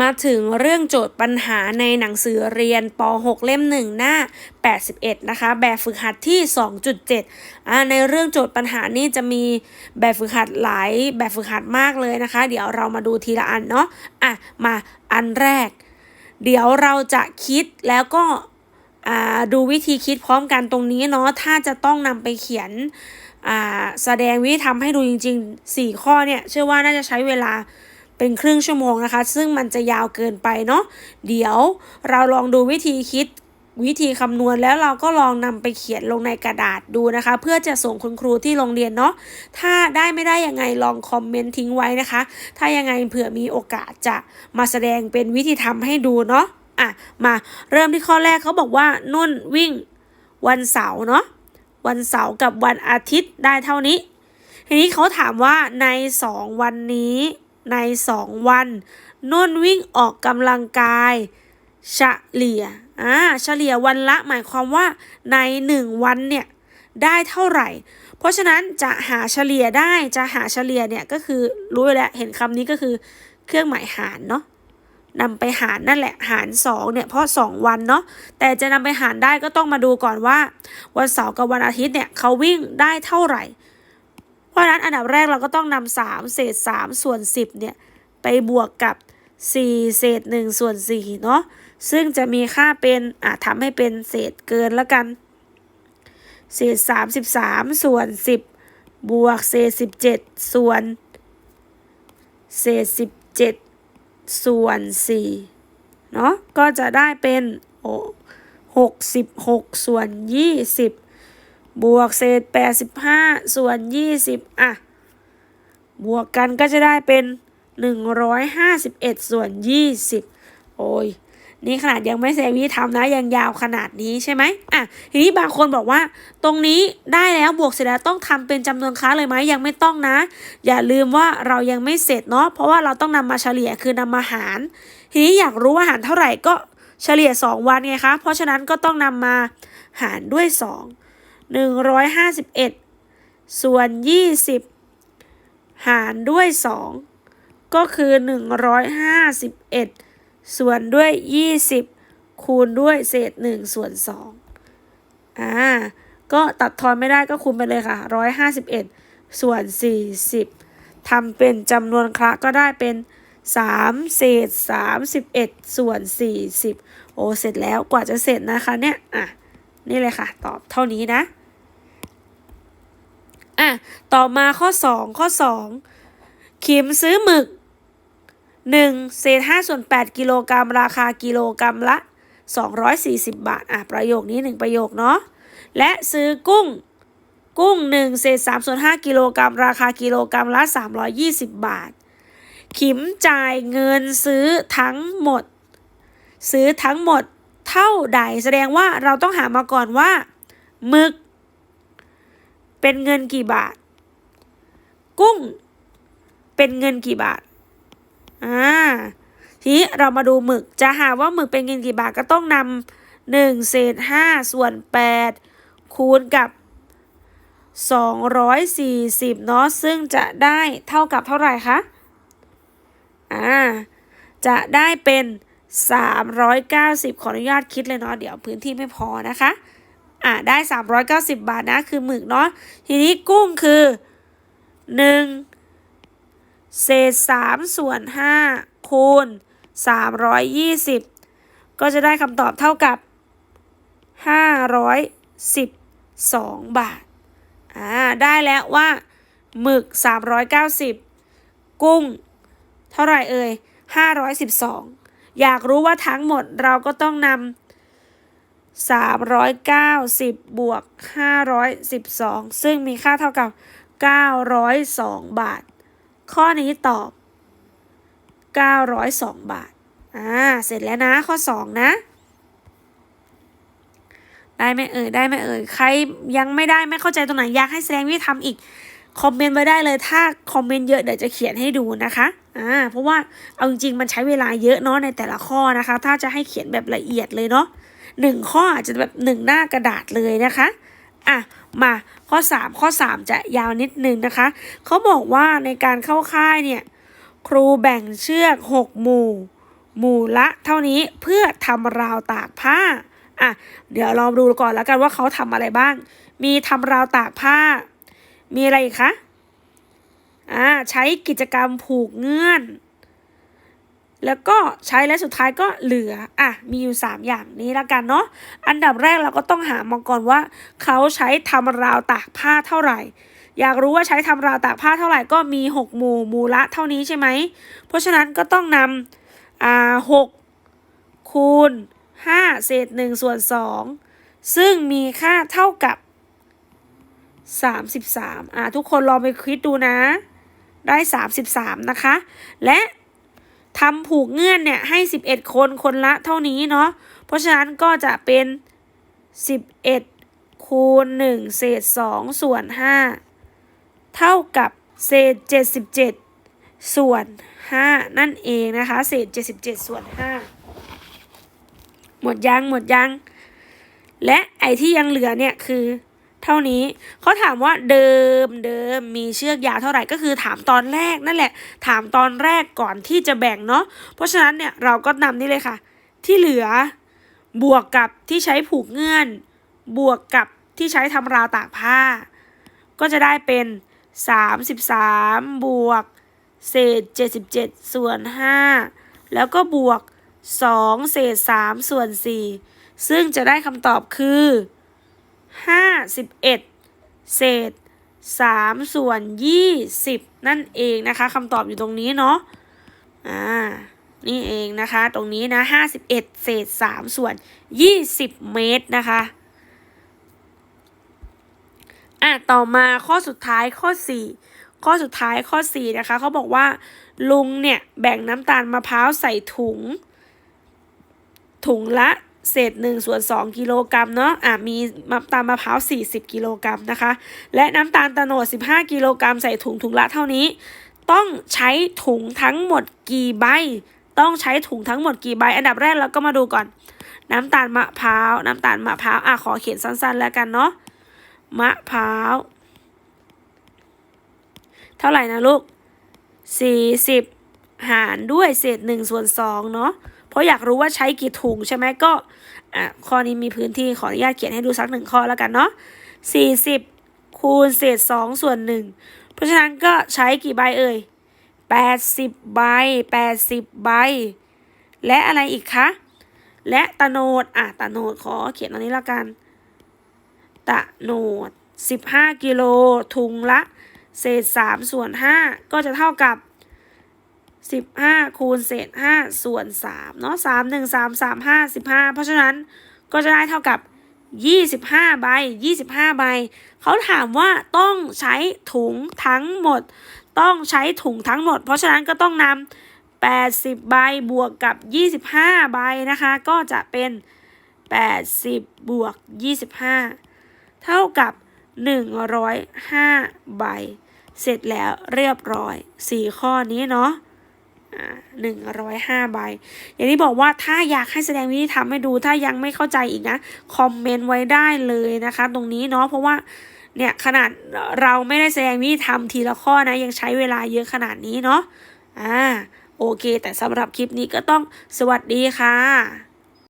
มาถึงเรื่องโจทย์ปัญหาในหนังสือเรียนป .6 เล่ม 1 หน้า 81 นะคะ แบบฝึกหัดที่ 2.7อ่าในเรื่องโจทย์ปัญหานี่จะมีแบบฝึกหัดหลายแบบฝึกหัดมากเลยนะคะ เดี๋ยวเรามาดูทีละอันเนาะอะมาอันแรก เดี๋ยวเราจะคิดแล้วก็อ่าดูวิธีคิดพร้อมกันตรงนี้เนาะถ้าจะต้องนำไปเขียนอ่าแสดงวิธีทำให้ดูจริง ๆ 4 ข้อเนี่ยเชื่อว่าน่าจะใช้เวลา เป็นครึ่งชั่วโมงนะคะ ซึ่งมันจะยาวเกินไปเนาะเดี๋ยวเราลองดูวิธีคิดวิธีคำนวณแล้วเราก็ลองนำไปเขียนลงในกระดาษดูนะคะ เพื่อจะส่งคุณครูที่โรงเรียนเนาะถ้าได้ไม่ได้ยังไงลองคอมเมนต์ทิ้งไว้นะคะ ถ้ายังไงเผื่อมีโอกาสจะมาแสดงเป็นวิธีทำให้ดูเนาะอะมาเริ่มที่ข้อแรกเขาบอกว่านุ่นวิ่งวันเสาร์เนาะวันเสาร์กับวันอาทิตย์ได้เท่านี้ ทีนี้เขาถามว่าใน 2 วันนี้ ใน 2 วัน นุ่นวิ่งออกกำลังกายเฉลี่ยอ่าเฉลี่ยวันละหมายความว่าใน 1 วันเนี่ยได้เท่าไหร่ เพราะฉะนั้นจะหาเฉลี่ยได้จะหาเฉลี่ยเนี่ยก็คือรู้แล้วเห็นคำนี้ก็คือเครื่องหมายหารเนาะนำไปหารนั่นแหละหาร2เนี่ยเพราะ 2 วันเนาะแต่จะนำไปหารได้ก็ต้องมาดูก่อนว่า วันเสาร์กับวันอาทิตย์เนี่ยเขาวิ่งได้เท่าไหร่ ราะฉะนั้นอันดับแรกเราก็ต้องนำสามเศษสามส่วนสิบเนี่ยไปบวกกับสี่เศษหนึ่งส่วนสี่เนาะซึ่งจะมีค่าเป็นอะทำให้เป็นเศษเกินแล้วกัน เศษสามสิบสามส่วนสิบบวกเศษสิบเจ็ดส่วน เศษสิบเจ็ดส่วนสี่เนาะก็จะได้เป็นโอ้หกสิบหกส่วนยี่สิบ บวกเศษแปดสิบห้าส่วนยี่สิบอะ บวกกันก็จะได้เป็นหนึ่งร้อยห้าสิบเอ็ดส่วนยี่สิบโอ้ย นี่ขนาดยังไม่เซวิทำนะยังยาวขนาดนี้ใช่ไหมอะ ทีนี้บางคนบอกว่า ตรงนี้ได้แล้วบวกเสร็จแล้วต้องทำเป็นจำนวนครั้งเลยไหมยังไม่ต้องนะ อย่าลืมว่าเรายังไม่เสร็จเนาะ เพราะว่าเราต้องนำมาเฉลี่ยคือนำมาหาร ทีนี้อยากรู้ว่าหารเท่าไหร่ก็เฉลี่ย 2 วันไงคะ เพราะฉะนั้นก็ต้องนำมาหารด้วย 2 151 ส่วน 20 หารด้วย 2 ก็คือ 151 ส่วนด้วย 20 คูณด้วยเศษ 1 ส่วน2อ่าก็ตัดทอนไม่ได้ก็คูณไปเลยค่ะ 151 ส่วน 40ทำเป็นจำนวนคระก็ได้เป็น 3 เศษ 31 ส่วน 40 โอ้ เสร็จแล้วกว่าจะเสร็จนะคะเนี่ย อะ นี่เลยค่ะ ตอบเท่านี้นะ อะ ต่อมาข้อ 2 ข้อ 2 ขิมซื้อหมึก 1 เศษ5ส่วน8กิโลกรัมราคากิโลกรัมละ 240 บาท อะ ประโยคนี้ 1 ประโยคเนาะ และซื้อกุ้ง กุ้ง 1 เศษ3ส่วน5กิโลกรัมราคากิโลกรัมละ 320 บาท ขิมจ่ายเงินซื้อทั้งหมด ซื้อทั้งหมดเท่าใด แสดงว่าเราต้องหามาก่อนว่าหมึก เป็นเงินกี่บาท กุ้ง เป็นเงินกี่บาท อ่า ทีนี้เรามาดูหมึก จะหาว่าหมึกเป็นเงินกี่บาทก็ต้องนำหนึ่งเศษห้าส่วนแปดคูณกับสองร้อยสี่สิบเนาะ ซึ่งจะได้เท่ากับเท่าไหร่คะ อ่า จะได้เป็น390ขออนุญาตคิดเลยเนาะ เดี๋ยวพื้นที่ไม่พอนะคะ อ่าได้ 390 บาทนะคือหมึกเนาะทีนี้กุ้งคือ 1 เศษ 3 ส่วน 5 คูณ 320 ก็จะได้คำตอบเท่ากับ 512 บาทอ่าได้แล้วว่าหมึก 390 กุ้ง เท่าไหร่เอ่ย512 อยากรู้ว่าทั้งหมดเราก็ต้องนำ 390 บวก 512 ซึ่งมีค่าเท่ากับ 902 บาท ข้อนี้ตอบ 902 บาท อ่า เสร็จแล้วนะ ข้อ 2 นะ ได้ไหมเอ่ย ได้ไหมเอ่ย ใครยังไม่ได้ไม่เข้าใจตรงไหนอยากให้แสดงวิธีทำอีก คอมเมนต์ไว้ได้เลย ถ้าคอมเมนต์เยอะเดี๋ยวจะเขียนให้ดูนะคะ อ่า เพราะว่าเอาจริงๆมันใช้เวลาเยอะเนาะในแต่ละข้อนะคะ ถ้าจะให้เขียนแบบละเอียดเลยเนาะ หนึ่งข้ออาจจะแบบหนึ่งหน้ากระดาษเลยนะคะอะมาข้อ 3 ข้อ 3 จะยาวนิดนึงนะคะเขาบอกว่าในการเข้าค่ายเนี่ยครูแบ่งเชือก 6 หมู่ หมู่ละเท่านี้เพื่อทำราวตากผ้าอะเดี๋ยวลองดูก่อนแล้วกันว่าเขาทำอะไรบ้าง มีทำราวตากผ้า มีอะไรอีกคะอ่าใช้กิจกรรมผูกเงื่อน แล้วก็ใช้และสุดท้ายก็เหลือ อะ มีอยู่ 3 อย่างนี้แล้วกันเนาะ อันดับแรกเราก็ต้องหามาก่อนว่า เขาใช้ทำราวตากผ้าเท่าไหร่ อยากรู้ว่าใช้ทำราวตากผ้าเท่าไหร่ก็มี 6 หมู่หมู่ละเท่านี้ใช่ไหม เพราะฉะนั้นก็ต้องนำอ่าหกคูณห้าเศษหนึ่งส่วนสองซึ่งมีค่าเท่ากับสามสิบสามอ่าทุกคนลองไปคิดดูนะ ได้สามสิบสามนะคะ และ ทำผูกเงื่อนเนี่ยให้สิบเอ็ดคนคนละเท่านี้เนาะเพราะฉะนั้นก็จะเป็นสิบเอ็ดคูณหนึ่งเศษสองส่วนห้าเท่ากับเศษเจ็ดสิบเจ็ดส่วน 5 นั่นเองนะคะ เศษ 77 ส่วน 5 หมดยังหมดยัง และไอที่ยังเหลือเนี่ยคือ เท่านี้เขาถามว่าเดิมเดิมมีเชือกยาวเท่าไหร่ก็คือถามตอนแรกนั่นแหละ ถามตอนแรกก่อนที่จะแบ่งเนาะเพราะฉะนั้นเนี่ยเราก็นำนี่เลยค่ะ ที่เหลือบวกกับที่ใช้ผูกเงื่อน บวกกับที่ใช้ทำราวตากผ้า ก็จะได้เป็น 33 บวก เศษ 77 ส่วน 5 แล้วก็บวก 2 เศษ 3 ส่วน 4 ซึ่งจะได้คำตอบคือ 51เศษ3ส่วน20นั่นเองนะคะคำตอบอยู่ตรงนี้เนาะอ่านี่เองนะคะตรงนี้นะ51เศษ3ส่วน20เมตรนะคะอะต่อมาข้อสุดท้ายข้อ4ข้อสุดท้ายข้อ4นะคะเขาบอกว่า ลุงเนี่ยแบ่งน้ำตาลมะพร้าวใส่ถุง ถุงละ เศษ1ส่วน2กิโลกรัมเนาะอะมีน้ำตาลมะพร้าว 40 กิโลกรัมนะคะ และน้ำตาลตะโนด 15 กิโลกรัมใส่ถุงถุงละเท่านี้ ต้องใช้ถุงทั้งหมดกี่ใบ ต้องใช้ถุงทั้งหมดกี่ใบ อันดับแรกเราก็มาดูก่อน น้ำตาลมะพร้าว น้ำตาลมะพร้าว อะขอเขียนสั้นๆแล้วกันเนาะ มะพร้าว เท่าไหร่นะลูก 40 หารด้วยเศษ1ส่วน2เนาะ เพราะอยากรู้ว่าใช้กี่ถุงใช่ไหมก็อะข้อนี้มีพื้นที่ขออนุญาตเขียนให้ดูสักหนึ่งข้อแล้วกันเนาะ40คูณเศษ2ส่วน1เพราะฉะนั้นก็ใช้กี่ใบเอ่ย80ใบ80ใบ และอะไรอีกคะ และตะโนดอะตะโนดขอเขียนอันนี้แล้วกัน ตะโนด15กิโลถุงละ เศษ3ส่วน5ก็จะเท่ากับ 15คูณเศษ5ส่วน3เนาะ3 1 3 3 5 15เพราะฉะนั้นก็จะได้เท่ากับ25ใบ25ใบ เขาถามว่าต้องใช้ถุงทั้งหมด ต้องใช้ถุงทั้งหมด เพราะฉะนั้นก็ต้องนำ80ใบบวกกับ25ใบนะคะ ก็จะเป็น80บวก25เท่ากับ105ใบ เสร็จแล้วเรียบร้อย4ข้อนี้เนาะ หนึ่งร้อยห้าใบ อย่างที่บอกว่าถ้าอยากให้แสดงวิธีทำให้ดู ถ้ายังไม่เข้าใจอีกนะ คอมเมนต์ไว้ได้เลยนะคะ ตรงนี้เนาะ เพราะว่าเนี่ยขนาดเราไม่ได้แสดงวิธีทำทีละข้อนะ ยังใช้เวลาเยอะขนาดนี้เนาะ อ่า โอเค แต่สำหรับคลิปนี้ก็ต้องสวัสดีค่ะ